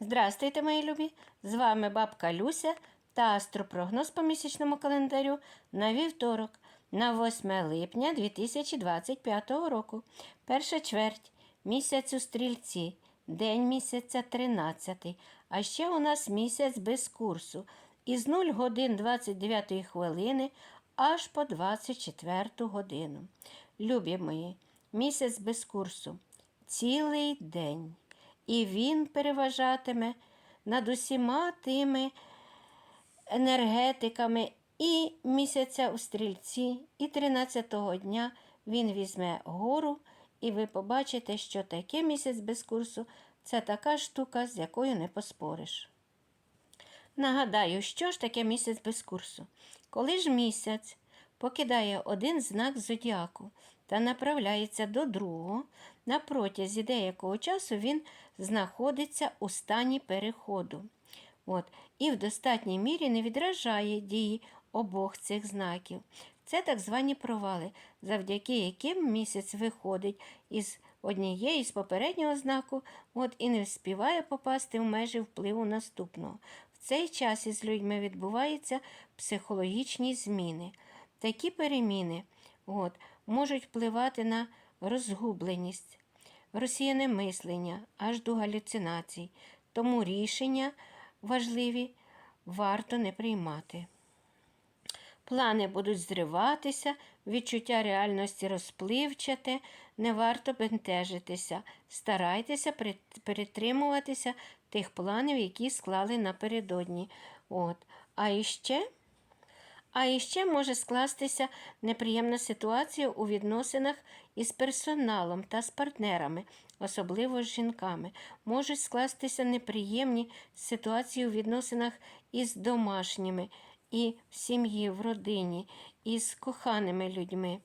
Здрастуйте, мої любі! З вами бабка Люся та астропрогноз по місячному календарю на вівторок, на 8 липня 2025 року. Перша чверть місяць у стрільці, день місяця 13. А ще у нас місяць без курсу. Із 0 годин 29 хвилини аж по 24 годину. Любі мої, місяць без курсу. Цілий день і він переважатиме над усіма тими енергетиками і місяця у стрільці, і 13-го дня він візьме гору, і ви побачите, що таке місяць без курсу це така штука, з якою не поспориш. Нагадаю, що ж таке місяць без курсу? Коли ж місяць покидає один знак зодіаку та направляється до другого, на протязі деякого часу він знаходиться у стані переходу. От, і в достатній мірі не відражає дії обох цих знаків. Це так звані провали, завдяки яким місяць виходить із однієї з попереднього знаку от, і не вспіває попасти в межі впливу наступного. В цей час із людьми відбуваються психологічні зміни. Такі переміни от, можуть впливати на розгубленість, розсіяне мислення аж до галюцинацій. Тому рішення важливі варто не приймати. Плани будуть зриватися, відчуття реальності розпливчате, не варто бентежитися. Старайтеся перетримуватися тих планів, які склали напередодні. От. А іще а іще може скластися неприємна ситуація у відносинах із персоналом та з партнерами, особливо з жінками. Можуть скластися неприємні ситуації у відносинах із домашніми, і в сім'ї, в родині, із коханими людьми,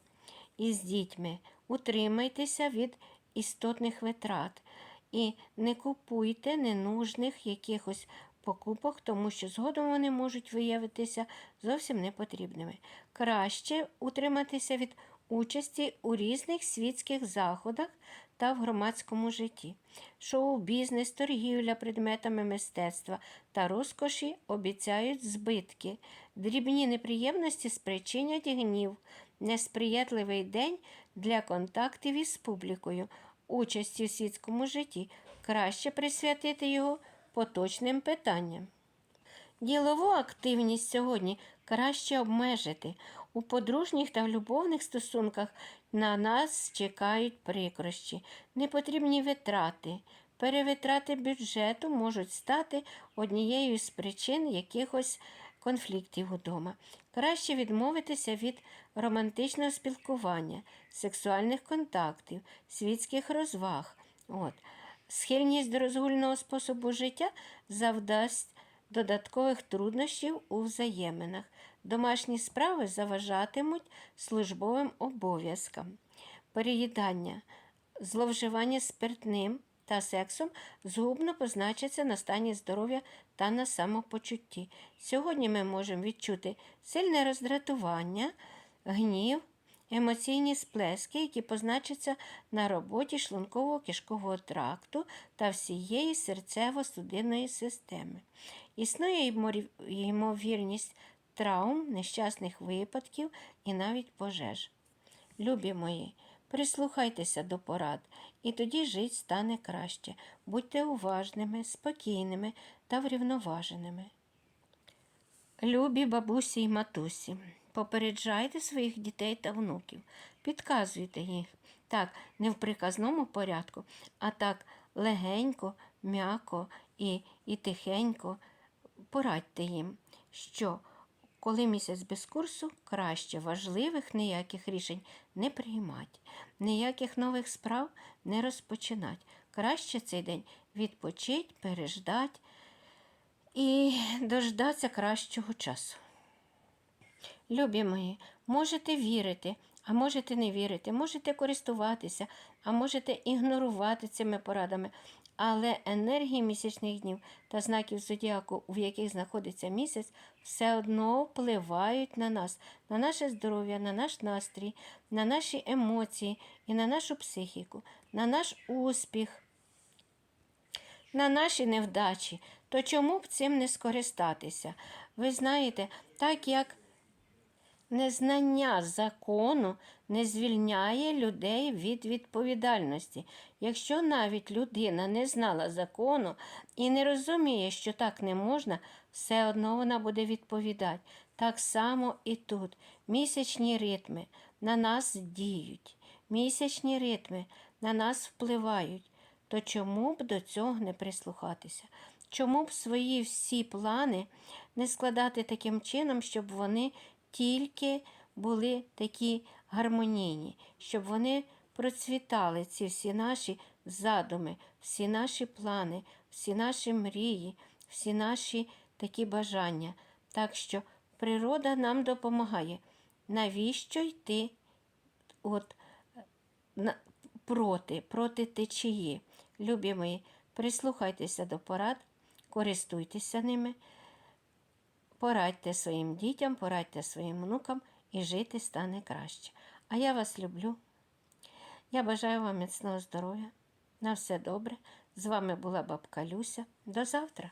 із дітьми. Утримайтеся від істотних витрат і не купуйте ненужних якихось покупок, тому що згодом вони можуть виявитися зовсім непотрібними. Краще утриматися від участі у різних світських заходах та в громадському житті. Шоу-бізнес, торгівля предметами мистецтва та розкоші обіцяють збитки. Дрібні неприємності спричинять гнів, несприятливий день для контактів із публікою, участі в світському житті. Краще присвятити його поточним питанням. Ділову активність сьогодні краще обмежити. У подружніх та любовних стосунках на нас чекають прикрощі, непотрібні витрати. Перевитрати бюджету можуть стати однією з причин якихось конфліктів удома. Краще відмовитися від романтичного спілкування, сексуальних контактів, світських розваг. От. Схильність до розгульного способу життя завдасть додаткових труднощів у взаєминах. Домашні справи заважатимуть службовим обов'язкам. Переїдання, зловживання спиртним та сексом згубно позначаться на стані здоров'я та на самопочутті. Сьогодні ми можемо відчути сильне роздратування, гнів, емоційні сплески, які позначаться на роботі шлунково-кишкового тракту та всієї серцево-судинної системи. Існує ймовірність травм, нещасних випадків і навіть пожеж. Любі мої, прислухайтеся до порад, і тоді жить стане краще. Будьте уважними, спокійними та врівноваженими. Любі бабусі й матусі, попереджайте своїх дітей та внуків, підказуйте їх. Так, не в приказному порядку, а так легенько, м'яко і, і тихенько порадьте їм, що коли місяць без курсу, краще важливих ніяких рішень не приймати, ніяких нових справ не розпочинати. Краще цей день відпочить, переждать і дождатися кращого часу. Любі мої, можете вірити, а можете не вірити, можете користуватися, а можете ігнорувати цими порадами. Але енергії місячних днів та знаків зодіаку, в яких знаходиться місяць, все одно впливають на нас, на наше здоров'я, на наш настрій, на наші емоції і на нашу психіку, на наш успіх. на наші невдачі, то чому б цим не скористатися? Ви знаєте, так як Незнання закону не звільняє людей від відповідальності. Якщо навіть людина не знала закону і не розуміє, що так не можна, все одно вона буде відповідати. Так само і тут. Місячні ритми на нас діють, місячні ритми на нас впливають. То чому б до цього не прислухатися? Чому б свої всі плани не складати таким чином, щоб вони тільки були такі гармонійні, щоб вони процвітали ці всі наші задуми, всі наші плани, всі наші мрії, всі наші такі бажання. Так що природа нам допомагає. Навіщо йти от, на, проти, проти течії? Любі мої, прислухайтеся до порад, користуйтеся ними. Порадьте своїм дітям, порадьте своїм внукам і жити стане краще. А я вас люблю. Я бажаю вам міцного здоров'я. На все добре. З вами була бабка Люся. До завтра.